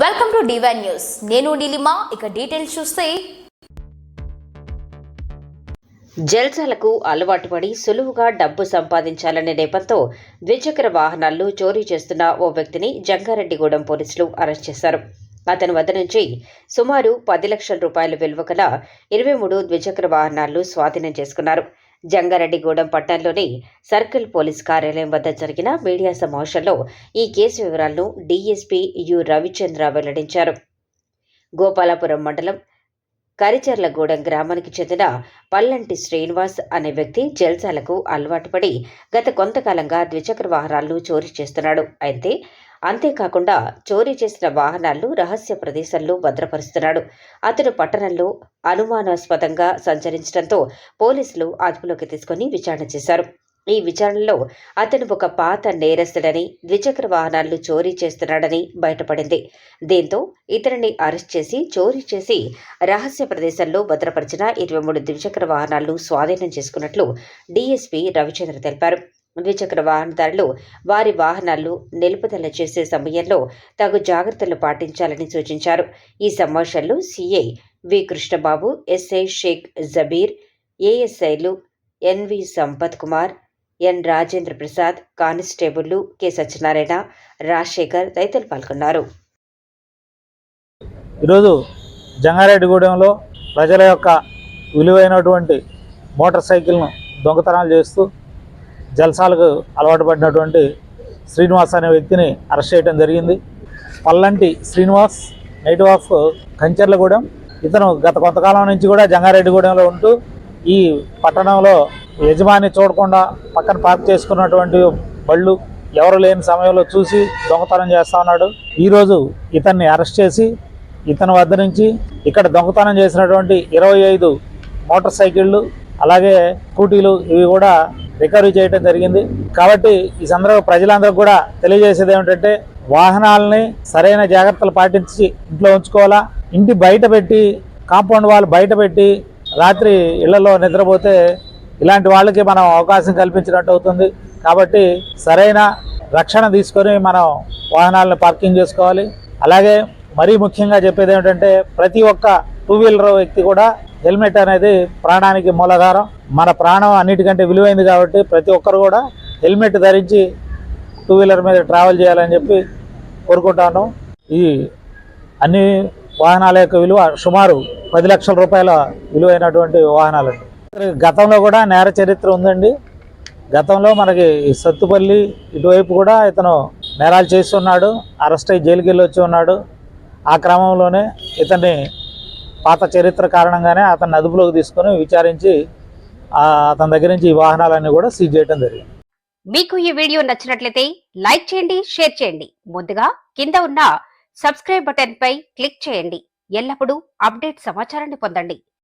Welcome to divine news నేను నీలిమా ఇక details చూస్తే. జల్సాలకు అలవాటు పడి సులువుగా డబ్బు సంపాదించాలనే నెపంతో ద్విచక్ర వాహనాల్లో చోరీ చేస్తున్న ఓ వ్యక్తిని జంగారెడ్డిగూడెం పోలీసులు అరెస్ట్ చేశారు. అతని వద్ద నుంచి సుమారు పది లక్షల రూపాయల విలువ గల ఇరవై మూడు ద్విచక్ర వాహనాలు స్వాధీనం చేసుకున్నారు. జంగారెడ్డిగూడెం పట్టణంలోని సర్కిల్ పోలీస్ కార్యాలయం వద్ద జరిగిన మీడియా సమావేశంలో ఈ కేసు వివరాలను డీఎస్పీ యు. రవిచంద్ర వెల్లడించారు. గోపాలపురం మండలం కరిచర్లగూడెం గ్రామానికి చెందిన పల్లంటి శ్రీనివాస్ అనే వ్యక్తి జల్సాలకు అలవాటు పడి గత కొంతకాలంగా ద్విచక్ర వాహనాలను చోరీ చేస్తున్నాడు. అయితే అంతేకాకుండా చోరీ చేసిన వాహనాలను రహస్య ప్రదేశంలో భద్రపరుస్తున్నాడు. అతను పట్టణంలో అనుమానాస్పదంగా సంచరించడంతో పోలీసులు అదుపులోకి తీసుకుని విచారణ చేశారు. ఈ విచారణలో అతను ఒక పాత నేరస్తుడని ద్విచక్ర వాహనాలను చోరీ చేస్తున్నాడని బయటపడింది. దీంతో ఇతనిని అరెస్ట్ చేసి చోరీ చేసి రహస్య ప్రదేశంలో భద్రపరిచిన ఇరవై మూడు ద్విచక్ర వాహనాలను స్వాధీనం చేసుకున్నట్లు డీఎస్పీ రవిచంద్ర తెలిపారు. ద్విచక్ర వాహనదారులు వారి వాహనాలు నిలుపుదల చేసే సమయంలో తగు జాగ్రత్తలు పాటించాలని సూచించారు. ఈ సమావేశంలో CI V. Krishnababu SI Shaik Jabir ఏఎస్ఐలు NV Sampath Kumar N. Rajendra Prasad కానిస్టేబుళ్ళు కె. సత్యనారాయణ రాజశేఖర్ తదితరులు పాల్గొన్నారు. ఈరోజు జంగారెడ్డిగూడెంలో ప్రజల యొక్క విలువైనటువంటి మోటార్ సైకిల్ను దొంగతనాలు చేస్తూ జల్సాలకు అలవాటు పడినటువంటి శ్రీనివాస్ అనే వ్యక్తిని అరెస్ట్ చేయడం జరిగింది. Pallanti Srinivas native of Kancharlagudem. ఇతను గత కొంతకాలం నుంచి కూడా జంగారెడ్డిగూడెంలో ఉంటూ ఈ పట్టణంలో యజమాని చూడకుండా పక్కన పార్క్ చేసుకున్నటువంటి బళ్ళు ఎవరు లేని సమయంలో చూసి దొంగతనం చేస్తా ఉన్నాడు. ఈరోజు ఇతన్ని అరెస్ట్ చేసి ఇతని వద్ద నుంచి ఇక్కడ దొంగతనం చేసినటువంటి ఇరవై ఐదు మోటార్ సైకిళ్ళు అలాగే స్కూటీలు ఇవి కూడా రికవరీ చేయడం జరిగింది. కాబట్టి ఈ సందర్భంగా ప్రజలందరూ కూడా తెలియజేసేది ఏమిటంటే వాహనాలని సరైన జాగ్రత్తలు పాటించి ఇంట్లో ఉంచుకోవాలా. ఇంటి బయట పెట్టి కాంపౌండ్ వాళ్ళు బయట పెట్టి రాత్రి ఇళ్ళలో నిద్రపోతే ఇలాంటి వాళ్ళకి మనం అవకాశం కల్పించినట్టు అవుతుంది. కాబట్టి సరైన రక్షణ తీసుకొని మనం వాహనాలను పార్కింగ్ చేసుకోవాలి. అలాగే మరీ ముఖ్యంగా చెప్పేది ఏమిటంటే ప్రతి ఒక్క టూ వీలర్ వ్యక్తి కూడా హెల్మెట్ అనేది ప్రాణానికి మూలాధారం. మన ప్రాణం అన్నిటికంటే విలువైంది కాబట్టి ప్రతి ఒక్కరు కూడా హెల్మెట్ ధరించి టూ వీలర్ మీద ట్రావెల్ చేయాలని చెప్పి కోరుకుంటాను ఈ అన్ని వాహనాల యొక్క విలువ సుమారు పది లక్షల రూపాయల విలువైనటువంటి వాహనాలు గతంలో కూడా నేర చరిత్ర ఉందండి. గతంలో మనకి సత్తుపల్లి ఇటువైపు కూడా ఇతను నేరాలు చేస్తున్నాడు అరెస్ట్ అయ్యి జైలుకి వెళ్ళి వచ్చి ఉన్నాడు. ఆ క్రమంలోనే ఇతన్ని పాత చరిత్ర కారణంగానే అతన్ని అదుపులోకి తీసుకొని విచారించి అతని దగ్గర నుంచి ఈ వాహనాలన్నీ కూడా సీజ్ చేయడం జరిగింది. మీకు ఈ వీడియో నచ్చినట్లయితే లైక్ చేయండి షేర్ చేయండి. ముందుగా కింద ఉన్న సబ్స్క్రైబ్ బటన్ పై క్లిక్ చేయండి. ఎల్లప్పుడూ అప్డేట్ సమాచారాన్ని పొందండి.